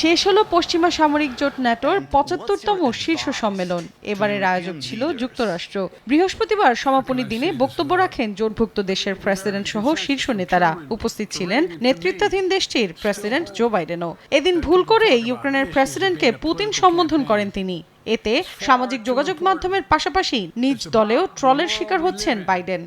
শেষ হলো পশ্চিমা সামরিক জোট ন্যাটোর পঁচাত্তরতম শীর্ষ সম্মেলন। এবারের আয়োজক ছিল যুক্তরাষ্ট্র। বৃহস্পতিবার সমাপনী দিনে বক্তব্য রাখেন জোটভুক্ত দেশের প্রেসিডেন্ট সহ শীর্ষ নেতারা। উপস্থিত ছিলেন নেতৃত্বাধীন দেশটির প্রেসিডেন্ট জো বাইডেনও। এদিন ভুল করে ইউক্রেনের প্রেসিডেন্টকে পুতিন সম্বোধন করেন তিনি। এতে সামাজিক যোগাযোগ মাধ্যমের পাশাপাশি নিজ দলেও ট্রলের শিকার হচ্ছেন বাইডেন।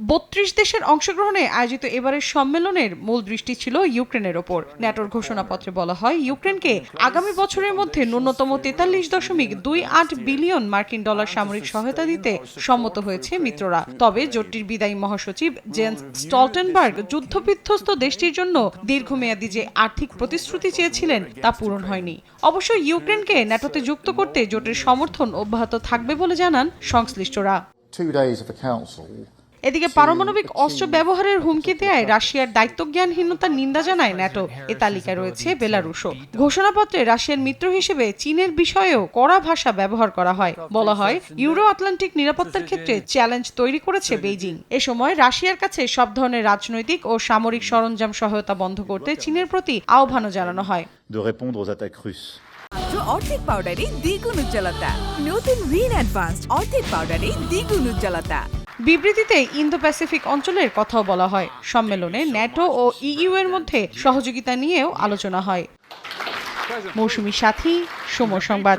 বত্রিশ দেশের অংশগ্রহণে আয়োজিত এবারের সম্মেলনের মূল দৃষ্টি ছিল ইউক্রেনের ওপর। ন্যাটোর ঘোষণাপত্রে বলা হয়, ইউক্রেনকে আগামী বছরের মধ্যে ন্যূনতম তেতাল্লিশ দশমিক দুই আট বিলিয়ন মার্কিন ডলার সামরিক সহায়তা দিতে সম্মত হয়েছে মিত্ররা। তবে জোটটির বিদায়ী মহাসচিব জেন্স স্টলটেনবার্গ যুদ্ধবিধ্বস্ত দেশটির জন্য দীর্ঘমেয়াদী যে আর্থিক প্রতিশ্রুতি চেয়েছিলেন তা পূরণ হয়নি। অবশ্য ইউক্রেনকে ন্যাটোতে যুক্ত করতে জোটের সমর্থন অব্যাহত থাকবে বলে জানান সংশ্লিষ্টরা। Two days of the council এদিকে পারমাণবিক অস্ত্র ব্যবহারের হুমকি দেয় রাশিয়ার দায়িত্বজ্ঞানহীনতার নিন্দা জানায় ন্যাটো। এ তালিকায় রয়েছে বেলারুশও। ঘোষণাপত্রে রাশিয়ার মিত্র হিসেবে চীনের বিষয়েও কড়া ভাষা ব্যবহার করা হয়। বলা হয় ইউরো আটলান্টিক নিরাপত্তার ক্ষেত্রে চ্যালেঞ্জ তৈরি করেছে বেইজিং। এ সময় রাশিয়ার কাছে সব ধরনের রাজনৈতিক ও সামরিক সরঞ্জাম সহায়তা বন্ধ করতে চীনের প্রতি আহ্বানও জানানো হয়। De répondre aux attaques russes. মাত্র অর্ধেক পাউডারে দ্বিগুণ উজ্জ্বলতা। নতুন রিন অ্যাডভান্সড অর্ধেক পাউডারে দ্বিগুণ উজ্জ্বলতা। বিবৃতিতে ইন্দো প্যাসিফিক অঞ্চলের কথাও বলা হয় সম্মেলনে ন্যাটো ও ইইউ এর মধ্যে সহযোগিতা নিয়েও আলোচনা হয় মৌসুমি সাথী, সময় সংবাদ.